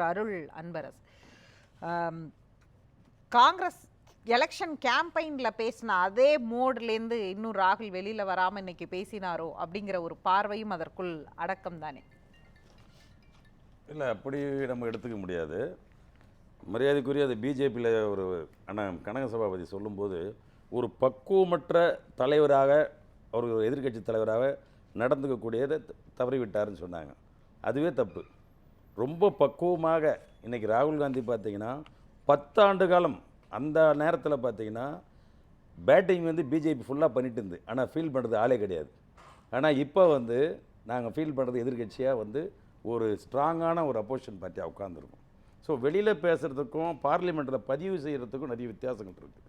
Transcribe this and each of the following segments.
Thiru Arul அன்பரஸ் Congress election கேம்பெயினில் பேசின அதே மோட்லேருந்து இன்னும் ராகுல் வெளியில் வராமல் இன்னைக்கு பேசினாரோ அப்படிங்கிற ஒரு பார்வையும் அதற்குள் அடக்கம் தானே. இல்லை அப்படி நம்ம எடுத்துக்க முடியாது. மரியாதைக்குரிய அது பிஜேபியில் ஒரு அண்ணன் கனக சபாபதி சொல்லும்போது ஒரு பக்குவமற்ற தலைவராக அவர் எதிர்கட்சி எதிர்க்கட்சி தலைவராக நடந்துக்கக்கூடியதை த- தவறிவிட்டாருன்னு சொன்னாங்க. அதுவே தப்பு. ரொம்ப பக்குவமாக இன்றைக்கி ராகுல் காந்தி பார்த்தீங்கன்னா பத்தாண்டு காலம் அந்த நேரத்தில் பார்த்தீங்கன்னா பேட்டிங் வந்து பிஜேபி ஃபுல்லாக பண்ணிட்டு இருந்து. ஆனால் ஃபீல் பண்ணுறது ஆளே கிடையாது. ஆனால் இப்போ வந்து நாங்கள் ஃபீல் பண்ணுறது எதிர்க்கட்சியாக வந்து ஒரு ஸ்ட்ராங்கான ஒரு அப்போசிஷன் பார்ட்டியாக உட்காந்துருக்கோம் ஸோ வெளியில் பேசுகிறதுக்கும் பார்லிமெண்ட்டில் பதிவு செய்கிறதுக்கும் நிறைய வித்தியாசங்கள் இருக்குது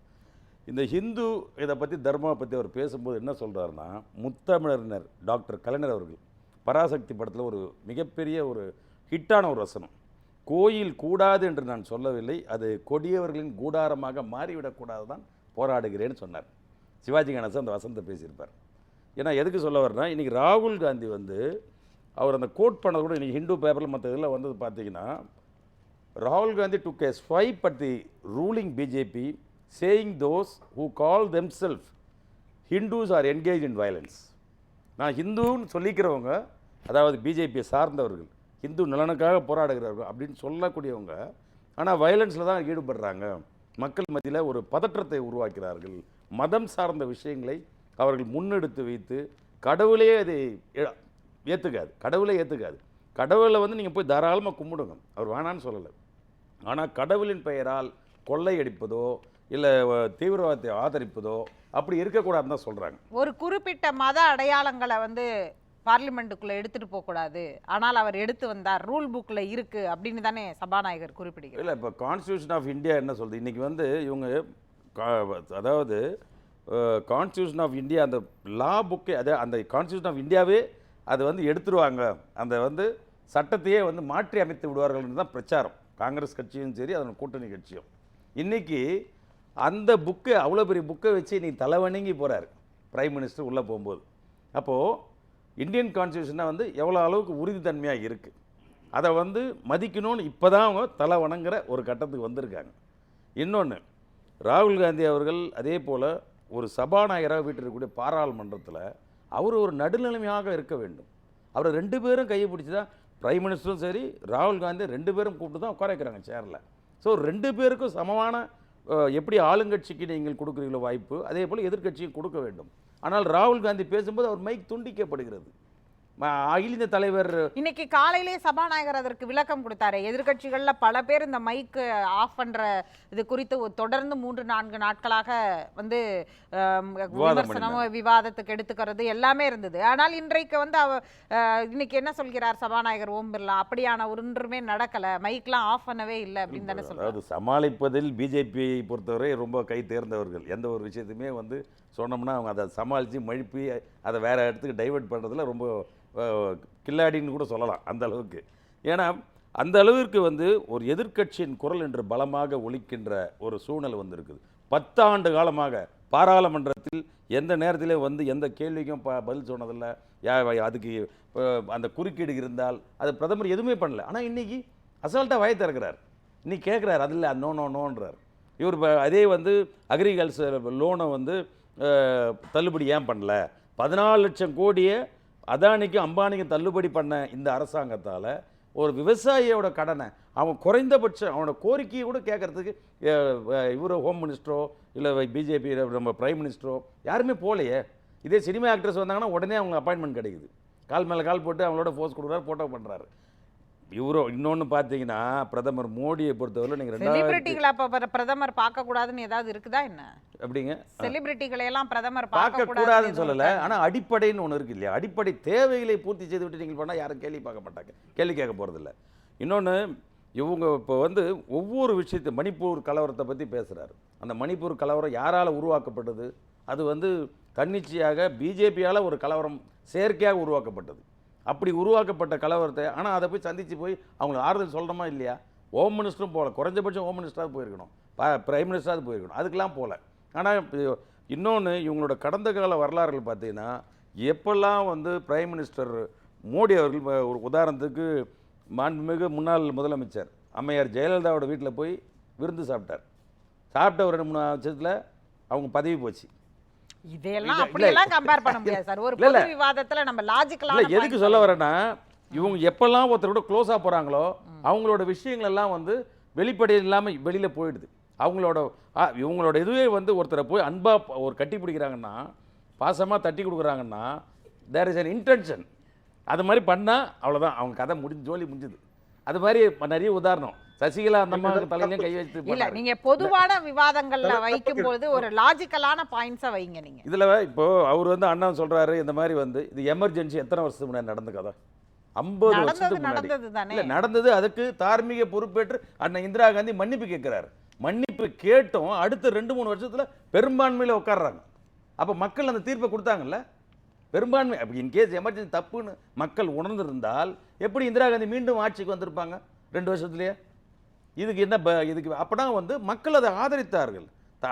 இந்த ஹிந்து இதை பற்றி தர்மாவை பற்றி அவர் பேசும்போது என்ன சொல்கிறாருன்னா முத்தமிழறிஞர் டாக்டர் கலைஞர் அவர்கள் பராசக்தி படத்தில் ஒரு மிகப்பெரிய ஒரு ஹிட்டான ஒரு வசனம். கோயில் கூடாது என்று நான் சொல்லவில்லை அது கொடியவர்களின் கூடாரமாக மாறிவிடக்கூடாது தான் போராடுகிறேன்னு சொன்னார். சிவாஜி கணேசன் அந்த வசனத்தை பேசியிருப்பார். ஏன்னா எதுக்கு சொல்ல வரனா இன்றைக்கி ராகுல் காந்தி வந்து அவர் அந்த கோட் பண்ணது கூட இன்றைக்கி ஹிந்து பேப்பரில் மற்ற இதில் வந்தது பார்த்தீங்கன்னா ராகுல் Gandhi took swipe at the ruling BJP saying those who call them self Hindus are engage in violence நான் ஹிந்துன்னு சொல்லிக்கிறவங்க அதாவது பிஜேபியை சார்ந்தவர்கள் இந்து நலனுக்காக போராடுகிறார்கள் அப்படின்னு சொல்லக்கூடியவங்க ஆனால் வயலன்ஸில் தான் ஈடுபடுறாங்க. மக்கள் மத்தியில் ஒரு பதற்றத்தை உருவாக்கிறார்கள். மதம் சார்ந்த விஷயங்களை அவர்கள் முன்னெடுத்து வைத்து கடவுளே அதை ஏற்றுக்காது கடவுளே ஏற்றுக்காது கடவுளை வந்து நீங்கள் போய் தாராளமாக கும்பிடுங்க. அவர் வேணான்னு சொல்லலை. ஆனால் கடவுளின் பெயரால் கொள்ளையடிப்பதோ இல்லை தீவிரவாதத்தை ஆதரிப்பதோ அப்படி இருக்கக்கூடாதுன்னு தான் சொல்கிறாங்க ஒரு குறிப்பிட்ட மத அடையாளங்களை வந்து பார்லிமெண்ட்டுக்குள்ளே எடுத்துகிட்டு போகக்கூடாது ஆனால் அவர் எடுத்து வந்தார். ரூல் புக்கில் இருக்குது அப்படின்னு தானே சபாநாயகர் குறிப்பிடுகிறார். இல்லை இப்போ கான்ஸ்டியூஷன் ஆஃப் இந்தியா என்ன சொல்லுது இன்றைக்கி வந்து இவங்க அதாவது கான்ஸ்டியூஷன் ஆஃப் இந்தியா அந்த லா புக்கே அதே அந்த கான்ஸ்டியூஷன் ஆஃப் இந்தியாவே அதை வந்து எடுத்துருவாங்க. அந்த வந்து சட்டத்தையே வந்து மாற்றி அமைத்து விடுவார்கள்னு தான் பிரச்சாரம். காங்கிரஸ் கட்சியும் சரி அதன் கூட்டணி கட்சியும். இன்றைக்கி அந்த புக்கை அவ்வளோ பெரிய புக்கை வச்சு நீ தலைவணங்கி போகிறார் பிரைம் மினிஸ்டர் உள்ளே போகும்போது. அப்போது இந்தியன் கான்ஸ்டியூஷனை வந்து எவ்வளோ அளவுக்கு உறுதித்தன்மையாக இருக்குது அதை வந்து மதிக்கணும்னு இப்போ தான் அவங்க தலை வணங்குற ஒரு கட்டத்துக்கு வந்திருக்காங்க. இன்னொன்று ராகுல் காந்தி அவர்கள் அதே போல் ஒரு சபாநாயகராக வீட்டிருக்கக்கூடிய பாராளுமன்றத்தில் அவர் ஒரு நடுநிலைமையாக இருக்க வேண்டும். அவரை ரெண்டு பேரும் கையை பிடிச்சி தான் பிரைம் மினிஸ்டரும் சரி ராகுல் காந்தி ரெண்டு பேரும் கூப்பிட்டு தான் உட்கார வைக்கிறாங்க சேரில் ஸோ ரெண்டு பேருக்கும் சமமான எப்படி ஆளுங்கட்சிக்கு நீங்கள் கொடுக்குறீங்களோ வாய்ப்பு அதே போல் எதிர்க்கட்சியும் கொடுக்க வேண்டும். ஆனால் ராகுல் காந்தி பேசும்போது அவர் மைக் துண்டிக்கப்படுகிறது. ம- அகில இந்திய தலைவர் இன்னைக்கு காலையிலே சபாநாயகர் அதற்கு விளக்கம் கொடுத்தாரு. எதிர்க்கட்சிகள்ல பல பேர் இந்த மைக்கு ஆஃப் பண்ற இது குறித்து தொடர்ந்து மூன்று நான்கு நாட்களாக வந்து விமர்சனம் விவாதத்துக்கு எடுத்துக்கிறது எல்லாமே இருந்தது. ஆனால் இன்றைக்கு வந்து அவ இன்னைக்கு என்ன சொல்கிறார் சபாநாயகர் ஓம் பிர்லா? அப்படியான ஒன்றுமே நடக்கல. மைக்லாம் ஆஃப் பண்ணவே இல்லை அப்படின்னு தானே சொல்றாரு. அதாவது சமாளிப்பதில் பிஜேபியை பொறுத்தவரை ரொம்ப கை தேர்ந்தவர்கள். எந்த ஒரு விஷயத்தையுமே வந்து சொன்னோம்னா அவங்க அதை சமாளித்து மழுப்பி அதை வேற இடத்துக்கு டைவர்ட் பண்ணுறதுல ரொம்ப கில்லாடின்னு கூட சொல்லலாம் அந்த அளவுக்கு. ஏன்னா அந்த அளவிற்கு வந்து ஒரு எதிர்க்கட்சியின் குரல் என்று பலமாக ஒழிக்கின்ற ஒரு சூழ்நிலை வந்திருக்குது. பத்தாண்டு காலமாக பாராளுமன்றத்தில் எந்த நேரத்திலே வந்து எந்த கேள்விக்கும் ப பதில் சொன்னதில்லை. யா அதுக்கு அந்த குறுக்கீடு இருந்தால் அது பிரதமர் எதுவுமே பண்ணல. ஆனால் இன்றைக்கி அசால்ட்டாக வாயை திறக்கிறார். இன்னைக்கு கேட்குறாரு அதில் நோ நோ நோன்றார். இவர் அதே வந்து அக்ரிகல்ச்சர் லோனை வந்து தள்ளுபடி ஏன் பண்ணல? பதினாலு லட்சம் கோடியை அதானிக்கும் அம்பானிக்கும் தள்ளுபடி பண்ண இந்த அரசாங்கத்தால் ஒரு விவசாயியோட கடனை அவன் குறைந்தபட்சம் அவனோட கோரிக்கையை கூட கேட்கறதுக்கு இவர் ஹோம் மினிஸ்டரோ இல்லை பிஜேபி நம்ம பிரைம் மினிஸ்டரோ யாருமே போகலையே இதே சினிமா ஆக்ட்ரஸ் வந்தாங்கன்னா உடனே அவங்க அப்பாயின்மெண்ட் கிடைக்குது. கால் மேலே கால் போட்டு அவங்களோட ஃபோர்ஸ் கொடுக்குறாரு ஃபோட்டோ பண்ணுறாரு இவரோ இன்னொன்று பார்த்தீங்கன்னா பிரதமர் மோடியை பொறுத்தவரை நீங்கள் செலிபிரிட்டிகளை அப்ப பிர- பிரதமர் பார்க்க கூடாதுன்னு ஏதாவது இருக்குதா என்ன? அப்படிங்க செலிபிரிட்டிகளை எல்லாம் பிரதமர் பார்க்க பார்க்கக்கூடாதுன்னு கூடாதுன்னு சொல்லலை ஆனால் அடிப்படைன்னு ஒன்று இருக்கு இல்லையா? அடிப்படை தேவைகளை பூர்த்தி செய்து விட்டு நீங்கள் பண்ணால் யாரும் கேள்வி பார்க்க மாட்டாங்க. கேள்வி கேட்க போகிறதில்ல இன்னொன்று இவங்க இப்போ வந்து ஒவ்வொரு விஷயத்தை மணிப்பூர் கலவரத்தை பற்றி பேசுகிறாரு அந்த மணிப்பூர் கலவரம் யாரால் உருவாக்கப்பட்டது? அது வந்து தன்னிச்சையாக பிஜேபியால் ஒரு கலவரம் செயற்கையாக உருவாக்கப்பட்டது. அப்படி உருவாக்கப்பட்ட கலவரத்தை ஆனால் அதை போய் சந்தித்து போய் அவங்களுக்கு ஆறுதல் சொல்கிறோமா இல்லையா? ஹோம் மினிஸ்டரும் போகல. குறைஞ்சபட்சம் ஹோம் மினிஸ்டராக போயிருக்கணும். பிரைம் மினிஸ்டராக போயிருக்கணும். அதுக்கெல்லாம் போகல. ஆனால் இன்னொன்று இவங்களோட கடந்த கால வரலாறுகள் பார்த்தீங்கன்னா எப்பெல்லாம் வந்து பிரைம் மினிஸ்டர் மோடி அவர்கள் ஒரு உதாரணத்துக்கு மாண்புமிகு முன்னாள் முதலமைச்சர் அம்மையார் ஜெயலலிதாவோட வீட்டில் போய் விருந்து சாப்பிட்டார். சாப்பிட்ட ஒரு ரெண்டு மூணு வருஷத்தில் அவங்க பதவி போச்சு. இதெல்லாம் அப்படியெல்லாம் கம்பேர் பண்ண முடியாது சார். ஒரு. பொது விவாதத்துல நம்ம இல்லை லாஜிக்கலான எதுக்கு சொல்ல வரேன்னா இவங்க எப்பெல்லாம் ஒருத்தர் கூட க்ளோஸாக போகிறாங்களோ அவங்களோட விஷயங்கள் எல்லாம் வந்து வெளிப்படை இல்லாமல் வெளியில் போயிடுது. அவங்களோட இவங்களோட இதுவே வந்து ஒருத்தரை போய் அன்பாக ஒரு கட்டி பிடிக்கிறாங்கன்னா பாசமாக தட்டி கொடுக்குறாங்கன்னா தேர் இஸ் an இன்டென்ஷன் அது மாதிரி பண்ணால் அவ்வளோதான் அவங்க கதை முடிஞ்சு ஜோலி முடிஞ்சுது. அது மாதிரி நிறைய உதாரணம். சசிகலா அந்த தலையிலையும் கை வச்சு இல்ல. நீங்க பொதுவான விவாதங்கள்ல வைக்கும் பொழுது ஒரு லாஜிக்கலான பாயிண்ட்ஸை வைங்க நீங்க. இதில் இப்போ அவர் வந்து அண்ணா சொல்றாரு இந்த மாதிரி வந்து இது எமர்ஜென்சி எத்தனை வருஷத்துக்கு முன்னாடி நடந்த கதை? ஐம்பது வருஷத்துக்கு முன்னாடி. நடந்தது தானே. இல்ல நடந்தது அதுக்கு தார்மீக பொறுப்பேற்று அண்ணன் இந்திரா காந்தி மன்னிப்பு கேட்கிறாரு மன்னிப்பு கேட்டும் அடுத்த ரெண்டு மூணு வருஷத்துல பெரும்பான்மையில உட்கார்றாங்க. அப்ப மக்கள் அந்த தீர்ப்பை கொடுத்தாங்கல்ல? பெரும்பான்மை இன்கேஸ் எமர்ஜென்சி தப்புன்னு மக்கள் உணர்ந்திருந்தால் எப்படி இந்திரா காந்தி மீண்டும் ஆட்சிக்கு வந்திருப்பாங்க? ரெண்டு வருஷத்துலயே? இதுக்கு என்ன இதுக்கு அப்பனா வந்து மக்கள் அதை ஆதரித்தார்கள்.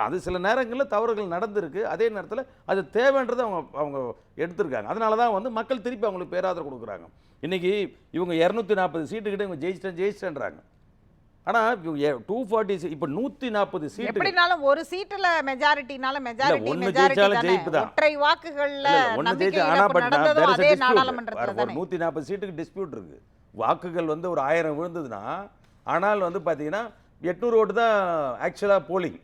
அது சில நேரங்களில் தவறுகள் நடந்திருக்கு. அதே நேரத்தில் அது தேவைன்றதை அவங்க அவங்க எடுத்திருக்காங்க. அதனால தான் வந்து மக்கள் திருப்பி அவங்களுக்கு பேராதரவு கொடுக்குறாங்க. இன்னைக்கு இவங்க இரநூத்தி நாற்பது சீட்டுக்கிட்ட இவங்க ஜெயிச்சிட்டேன் ஜெயிச்சிட்டேன்றாங்க. ஆனால் டூ ஃபார்ட்டி இப்போ நூற்றி நாற்பது சீட்டு எப்படினாலும் ஒரு சீட்டுல மெஜாரிட்டினால மெஜாரிட்டி மெஜாரிட்டி ஜெயிச்சாலும் ஜெயிப்பு தான். ஒற்றை வாக்குகள்ல ஒன்று ஜெயிச்சு ஆனால் பட் நூற்றி நாற்பது சீட்டுக்கு டிஸ்பியூட் இருக்கு. வாக்குகள் வந்து ஒரு ஆயிரம் விழுந்ததுன்னா ஆனால் வந்து பார்த்தீங்கன்னா எட்நூறு ஓட்டு தான் ஆக்சுவலாக போலிங்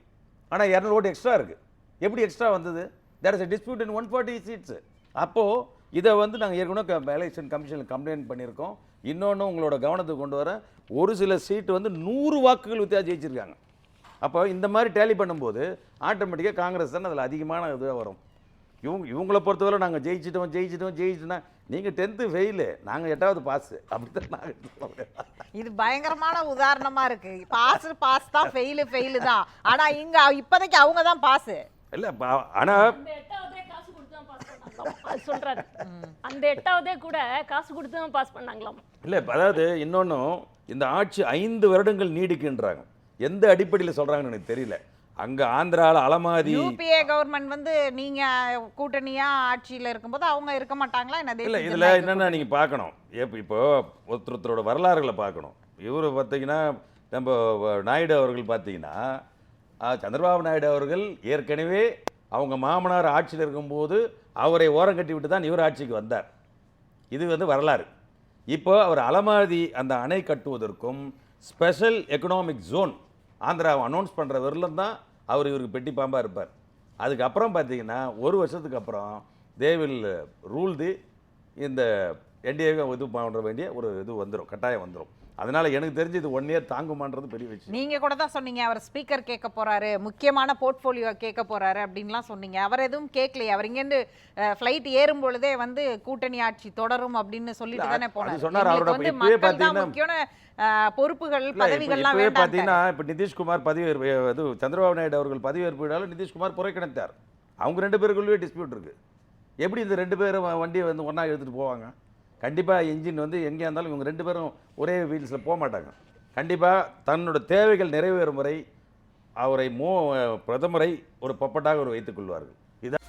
ஆனால் இரநூறு ஓட்டு எக்ஸ்ட்ரா இருக்குது எப்படி எக்ஸ்ட்ரா வந்தது? There is a dispute in one forty seats அப்போது இதை வந்து நாங்கள் ஏற்கனவே எலெக்ஷன் கமிஷனில் கம்ப்ளைண்ட் பண்ணியிருக்கோம். இன்னொன்று உங்களோட கவனத்துக்கு கொண்டு வர ஒரு சில சீட்டு வந்து நூறு வாக்குகள் வித்தியாசம் ஜெயிச்சிருக்காங்க. அப்போ இந்த மாதிரி டேலி பண்ணும்போது ஆட்டோமேட்டிக்காக காங்கிரஸ் தான் அதில் அதிகமான இதுவாக வரும். இவங்க இவங்கள பொறுத்தவரை நாங்கள் ஜெயிச்சிட்டோம் ஜெயிச்சிட்டோம் ஜெயிச்சிட்டோம்னா நீங்கள் டென்த்து ஃபெயிலு நாங்கள் எட்டாவது பாஸு அப்படித்தான் நாங்கள் இது பயங்கரமான உதாரணமா இருக்கு. பாஸ் பாஸ் தான் ஃபெயிலு ஃபெயிலு தான். ஆனா இங்க இப்போதைக்கு அவங்க தான் பாஸ் இல்லை ஆனால் சொல்றாரு. அந்த எட்டாவதே கூட காசு கொடுத்து தான் பாஸ் பண்ணாங்களாம். இல்லை அதாவது இன்னொன்றும் இந்த ஆட்சி ஐந்து வருடங்கள் நீடிக்குன்றாங்க. எந்த அடிப்படையில் சொல்கிறாங்கன்னு எனக்கு தெரியல. அங்கே ஆந்திராவில் அலமாதி யூபிஏ கவர்மெண்ட் வந்து நீங்க கூட்டணியா ஆட்சியில இருக்கும்போது அவங்க இருக்க மாட்டாங்களா? என்ன இல்லை இதில் என்னென்னா நீங்கள் பார்க்கணும். இப்போ இப்போ ஒருத்தர் ஒருத்தரோட வரலாறுகளை பார்க்கணும். இவர் பார்த்தீங்கன்னா நம்ம நாயுடு அவர்கள் பார்த்தீங்கன்னா சந்திரபாபு நாயுடு அவர்கள் ஏற்கனவே அவங்க மாமனார் ஆட்சியில் இருக்கும்போது அவரை ஓரம் கட்டி விட்டு தான் இவர் ஆட்சிக்கு வந்தார். இது வந்து வரலாறு. இப்போ அவர் அலமாதி அந்த அணை கட்டுவதற்கும் ஸ்பெஷல் எக்கனாமிக் ஜோன் ஆந்திராவை அனௌன்ஸ் பண்ணுற வரலும் தான் அவர் இவருக்கு பெட்டி பாம்பாக இருப்பார். அதுக்கப்புறம் பார்த்தீங்கன்னா ஒரு வருஷத்துக்கு அப்புறம் தே வில் ரூல் தி இந்த என்டிஏவை இது பண்ணுற வேண்டிய ஒரு இது வந்துடும் கட்டாயம் வந்துடும் அதனால் எனக்கு தெரிஞ்சு இது ஒன் இயர் தாங்குமான்றது பெரிய விஷயம். நீங்க கூட தான் சொன்னீங்க அவர் ஸ்பீக்கர் கேட்க போறாரு முக்கியமான போர்ட்ஃபோலியோ கேட்க போறாரு அப்படின்லாம் சொன்னீங்க. அவர் எதுவும் கேட்கலையே அவர் இங்கேருந்து ஃப்ளைட் ஏறும் பொழுதே வந்து கூட்டணி ஆட்சி தொடரும் அப்படின்னு சொல்லிட்டு தானே போனார். சொன்னார். அவரோட வந்து மக்கள் தான் முக்கியமான பொறுப்புகள் பதவிகள்லாம் வேண்டாம் பார்த்தீங்கன்னா இப்போ நிதிஷ்குமார் பதவியேற்பு இது சந்திரபாபு நாயுடு அவர்கள் பதவியேற்பினாலும் நிதிஷ்குமார் புறக்கணித்தார். அவங்க ரெண்டு பேருக்குள்ளேயே டிஸ்பியூட் இருக்கு. எப்படி இந்த ரெண்டு பேரும் வண்டியை வந்து ஒன்றா எடுத்துகிட்டு போவாங்க? கண்டிப்பாக இன்ஜின் வந்து எங்கே இருந்தாலும் இவங்க ரெண்டு பேரும் ஒரே வீல்ஸில் போக மாட்டாங்க. கண்டிப்பாக தன்னோட தேவைகள் நிறைவேறும் வரை அவரை மோ பிரதமரை ஒரு பப்பட்டாக அவர் வைத்துக் கொள்வார்கள். இதான்